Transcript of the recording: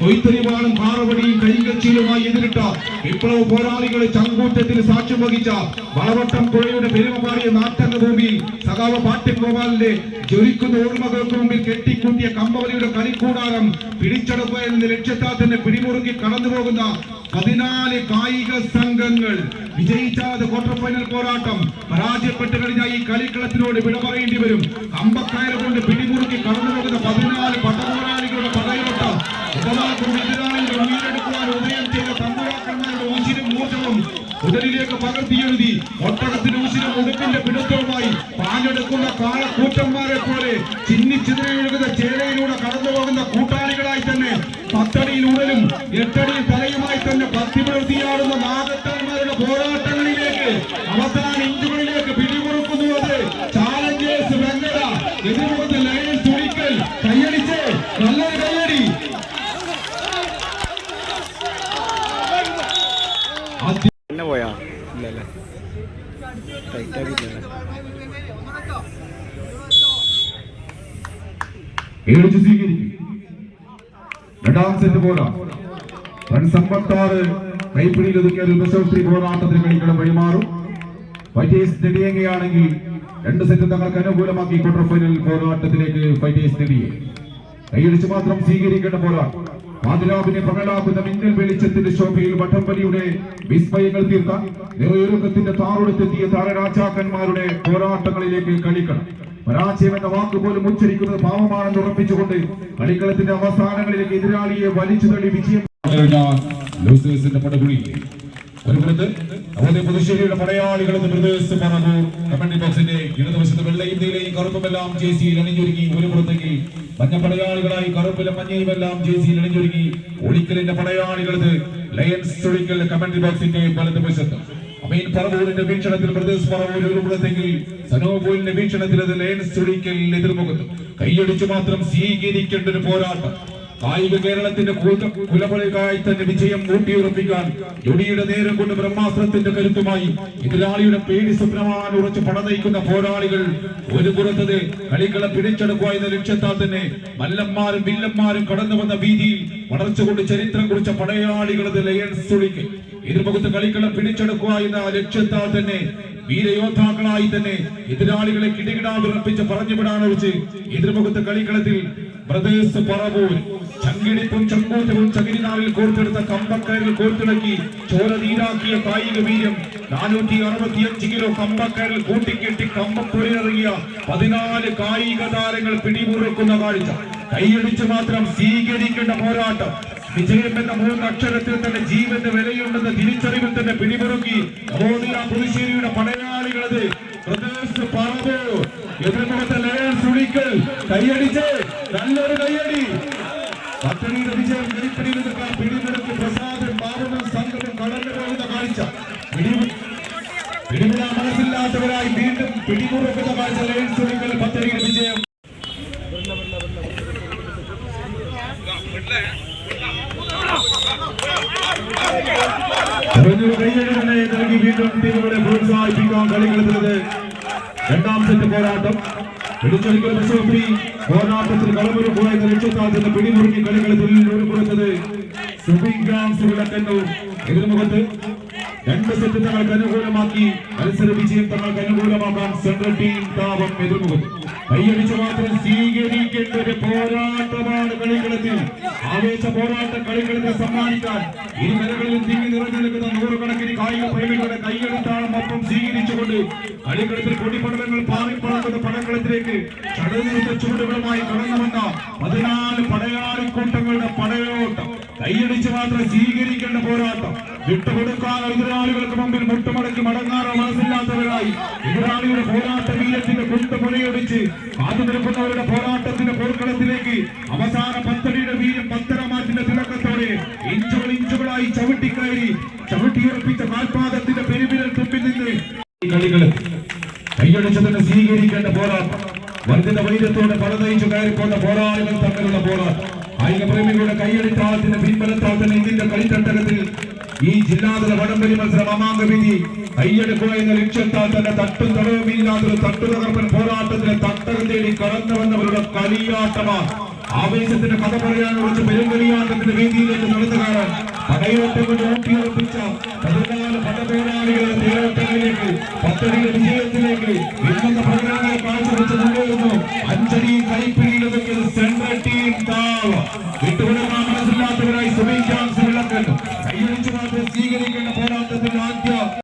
കൊയ്ത്തരിവാളും പാറവടിയും കരിങ്കച്ചിയിലുമായി എതിരിട്ട വിപ്ലവ പോരാളികളെ ചങ്കൂറ്റത്തിൽ സാക്ഷ്യം വഹിച്ച വളവട്ടം പുഴയുടെ പെരുമ പാടിയ നാട്ടങ്ങ ഭൂമിയിൽ സഖാവ പാട്ടിഗോപാലിന്റെ ജ്വലിക്കുന്ന ഓർമ്മകൾക്ക് മുമ്പിൽ കെട്ടിക്കൂട്ടിയ കമ്പവലിയുടെ കളിക്കൂടാരം പിടിച്ചെടുക്കുക എന്ന ലക്ഷ്യത്താൽ തന്നെ പിടിമുറുക്കി കടന്നുപോകുന്ന പതിനാല് കായിക സംഘങ്ങൾ. വിജയിച്ചാതെ ക്വാർട്ടർ ഫൈനൽ പോരാട്ടം പരാജയപ്പെട്ട് കഴിഞ്ഞ ഈ കളിക്കളത്തിനോട് വിട പറയേണ്ടി വരും. കമ്പക്കായ കൊണ്ട് പിടിമുറുക്കി കടന്നുപോകുന്ന പതിനാല് പടപോരാളികളുടെ ഉടലിലേക്ക് പകർത്തിയെഴുതി ഒട്ടകത്തിന് ഊശിരും ഉടുപ്പിന്റെ പിടുത്തവുമായി പാഞ്ഞെടുക്കുന്ന കാളക്കൂറ്റന്മാരെ പോലെ ചിന്നിച്ചിതറയൊഴുകുന്ന ചേരയിലൂടെ കടന്നു പോകുന്ന കൂട്ടാളികളായി തന്നെ പത്തടിയിൽ ഉടലും എട്ടടിയിൽ തലയുമായി തന്നെ പത്തി നാഗത്താന്മാരുടെ പോരാട്ടങ്ങളിലേക്ക് അവസാന ഇഞ്ചുകളിലേക്ക് പിടിമുറുക്കുന്നു അത് ചാലഞ്ചേഴ്സ് വെങ്കട എതിർമുഖത്ത് ലയൻ തുണിക്കൽ കയ്യടിച്ച് നല്ലൊരു കയ്യടി ആദ്യ- തന്നെ പോയാ ഇല്ലല്ലേ ടൈറ്റ് ആക്കിയില്ലല്ലേ ഏഴിച്ച് സ്വീകരിക്കും. രണ്ടാം സെറ്റ് പോരാ. റൺസ് അമ്പത്താറ് കൈപ്പിടിയിൽ ഒതുക്കിയ ഒരു ബസോത്രി പോരാട്ടത്തിന് കളിക്കണം വഴിമാറും. ഫൈറ്റേഴ്സ് നെടിയുകയാണെങ്കിൽ രണ്ട് സെറ്റ് തങ്ങൾക്ക് അനുകൂലമാക്കി ക്വാർട്ടർ ഫൈനൽ പോരാട്ടത്തിലേക്ക് ഫൈറ്റേഴ്സ് നെടിയെ കൈയടിച്ച് മാത്രം സ്വീകരിക്കേണ്ട പോരാട്ടം പാതിരാവിനെ പകലാക്കുന്ന മിന്നൽ വെളിച്ചത്തിന്റെ ശോഭയിൽ വട്ടംപലിയുടെ വിസ്മയങ്ങൾ തീർത്ത നിറയൊരുക്കത്തിന്റെ താറുടത്തെത്തിയ താരരാജാക്കന്മാരുടെ പോരാട്ടങ്ങളിലേക്ക് കളിക്കണം. പരാജയം എന്ന വാക്ക് പോലും ഉച്ചരിക്കുന്നത് പാവമാണെന്ന് ഉറപ്പിച്ചുകൊണ്ട് കളിക്കളത്തിന്റെ അവസാനങ്ങളിലേക്ക് എതിരാളിയെ വലിച്ചു തള്ളി വിജയം ലൂസേഴ്സിന്റെ പടകുഴി. ഒരു പുറത്ത് അതുപോലെ പുതുശ്ശേരിയുടെ പടയാളികൾ എന്ന് ബ്രദേഴ്സ് പറഞ്ഞു. കമന്റി ബോക്സിന്റെ ഇടതുവശത്ത് വെള്ളയും നീലയും അണിഞ്ഞൊരുങ്ങി. അണിഞ്ഞൊരുങ്ങി. ഒളിക്കലിന്റെ പടയാളികളത് ലയൻസ് അമീൻ പറവൂരിന്റെ വീക്ഷണത്തിൽ ബ്രദേഴ്സ് പറവൂർ ഒരു സനോപൂരിന്റെ വീക്ഷണത്തിൽ അത് ലയൻസ് ചൊളിക്കൽ എതിർമുഖത്ത് കൈയടിച്ചു മാത്രം സ്വീകരിക്കേണ്ട ഒരു പോരാട്ടം. കായിക കേരളത്തിന്റെ കുലപൊളികായി തന്നെ വിജയം ഊട്ടിയുറപ്പിക്കാൻ ജൊടിയുടെ നേരം കൊണ്ട് ബ്രഹ്മാസ്ത്രത്തിന്റെ കരുത്തുമായി എതിരാളിയുടെ പേടി സ്വപ്നമാൻ ഉറച്ച് പടനയിക്കുന്ന പോരാളികൾ. ഒരു പുറത്തത് കളികളെ പിടിച്ചെടുക്കുക എന്ന ലക്ഷ്യത്താൽ തന്നെ മല്ലന്മാരും വില്ലന്മാരും കടന്നു വന്ന വീതിയിൽ വളർച്ച കൊണ്ട് ചരിത്രം കുറിച്ച പടയാളികളത് ലയൻസ് തുളിക്ക് എതിർമുഖത്ത് കളികളെ പിടിച്ചെടുക്കുക എന്ന ലക്ഷ്യത്താൽ തന്നെ വീരയോദ്ധാക്കളായി തന്നെ എതിരാളികളെ കിടികിടാ വിറപ്പിച്ച് പറഞ്ഞു വിടാനൊഴിച്ച് എതിർമുഖത്ത് കളിക്കളത്തിൽ ബ്രദേഴ്സ് പറവൂർ ചങ്കിടിപ്പും ചങ്കൂറ്റവും ചകിരിനാളിൽ കോർത്തെടുത്ത കമ്പക്കയറിൽ കോർത്തിണക്കി ചോര നീരാക്കിയ കായിക വീര്യം നാനൂറ്റി അറുപത്തിയഞ്ച് കിലോ കമ്പക്കയറിൽ കൂട്ടിക്കെട്ടി കമ്പപ്പുരയിറങ്ങിയ പതിനാല് കായിക താരങ്ങൾ പിടിമുറുക്കുന്ന കാഴ്ച. കൈയടിച്ച് മാത്രം സ്വീകരിക്കേണ്ട പോരാട്ടം. വിജയം എന്ന മൂന്ന് അക്ഷരത്തിൽ തന്നെ ജീവന്റെ വിലയുണ്ടെന്ന തിരിച്ചറിവിൽ തന്നെ പിടിമുറുക്കി നവോദയ പുതുശ്ശേരിയുടെ പടയാളികളത്. പ്രദേശ് പറവൂർ എതിർമുഖത്തെ ലയൻസ് ഉളിക്കൽ കൈയടിച്ച് നല്ലൊരു കയ്യടി. പദ്ധതിയുടെ വിജയം കൈപ്പിടിയിൽ നിൽക്കാൻ പിടിമുറുക്കി പ്രസാദും ബാബുവും സംഘവും കടന്നു പോകുന്ന കാഴ്ച. പിടിമു- പിടിമുറാൻ മനസ്സില്ലാത്തവരായി വീണ്ടും പിടിമുറക്കുന്ന കാഴ്ച ലയൻസ് ഉളിക്കൽ പദ്ധതിയുടെ വിജയം. കുറഞ്ഞൊരു കൈയടി തന്നെ നൽകി വീണ്ടും ടീമുകളെ പ്രോത്സാഹിപ്പിക്കാൻ കളികളെത്തുന്നത്. രണ്ടാം സെറ്റ് പോരാട്ടം. പിടിച്ചെടുക്കൽ ബസോത്രി പോരാട്ടത്തിൽ കളമൊരുക്കുക എന്ന ലക്ഷ്യത്താൽ തന്നെ പിടിമുറുക്കി കളികളത്തിൽ ഒരു പുറത്തത് സുബിങ്കാംസ് വിളക്കന്നൂർ എതിർമുഖത്ത് രണ്ട് സെറ്റ് തങ്ങൾക്ക് അനുകൂലമാക്കി മത്സര വിജയം തങ്ങൾക്ക് അനുകൂലമാക്കാൻ സെൻട്രൽ ടീം താപം എതിർമുഖത്ത്. കൈയടിച്ചു മാത്രം സ്വീകരിക്കേണ്ട ഒരു പോരാട്ടമാണ് കളിക്കളത്തിൽ. ആവേശ പോരാട്ട കളികളത്തെ സമ്മാനിക്കാൻ ഇരുകരകളിലും തിങ്ങി നിറഞ്ഞു നിൽക്കുന്ന നൂറുകണക്കിന് കായിക പ്രേമികളുടെ കൈകളിട്ടാണ് ഒപ്പം സ്വീകരിച്ചുകൊണ്ട് കളിക്കളത്തിൽ കൊടിപ്പടലങ്ങൾ പാറിപ്പറക്കുന്ന പടക്കളത്തിലേക്ക് ചടങ്ങുന്ന ചൂടുകളുമായി കടന്നു വന്ന പതിനാല് പടയാളിക്കൂട്ടങ്ങളുടെ പടയോട്ടം. കൈയടിച്ച് മാത്രം സ്വീകരിക്കേണ്ട പോരാട്ടം. വിട്ടുകൊടുക്കാൻ എതിരാളികൾക്ക് മുമ്പിൽ മുട്ടുമടക്കി മടങ്ങാനോ മനസ്സില്ലാത്തവരായി. എതിരാളിയുടെ പോരാട്ട വീരത്തിന്റെ കുണ്ട് മുറിയൊടിച്ച് കാത്തു നിൽക്കുന്നവരുടെ പോരാട്ടത്തിന്റെ പോർക്കളത്തിലേക്ക് അവസാന പത്തടിയുടെ വീര്യം പത്തരമാറ്റിന്റെ തിളക്കത്തോടെ ഇഞ്ചുകൾ ഇഞ്ചുകളായി ചവിട്ടിക്കയറി ചവിട്ടിയുറപ്പിച്ച കാൽപാദത്തിന്റെ പെരുവിരൽ തുമ്പിൽ നിന്ന് കളികൾ കളികളിൽ കൈയടിച്ച് തന്നെ സ്വീകരിക്കേണ്ട പോരാട്ടം. വർദ്ധിത വൈദ്യത്തോടെ പലതയിച്ചു കയറിക്കൊണ്ട പോരാളികൾ തമ്മിലുള്ള പോരാട്ടം. കായിക പ്രേമികളുടെ കൈയടിത്താളത്തിന്റെ പിൻബലത്താൽ തന്നെ ഇന്ത്യന്റെ കളിത്തട്ടകത്തിൽ ഈ ജില്ലാതല വടംവലി മത്സരം അമാങ്ക വിധി കൈയെടുക്കുക എന്ന ലക്ഷ്യത്താൽ തന്നെ തട്ടും തടവുമില്ലാത്തൊരു തട്ടുതകർപ്പൻ പോരാട്ടത്തിലെ തട്ടകം തേടി കടന്നു വന്നവരുടെ കളിയാട്ടമാണ് ആവേശത്തിന്റെ കഥ പറയാൻ കുറച്ച് പെരുങ്കളിയാട്ടത്തിന്റെ വേദിയിലേക്ക് നടന്നു കാണാൻ പടയോട്ടം കൊണ്ട് ഊട്ടിയുറപ്പിച്ച പതിനാല് പടപോരാളികളുടെ തേരോട്ടങ്ങളിലേക്ക് പദ്ധതിയുടെ വിജയത്തിലേക്ക് വിന്നത പ്രകടനങ്ങൾ കാഴ്ചവെച്ച് മുന്നേറുന്നു. അഞ്ചടി കൈപ്പിടിയിലൊതുക്കിയത്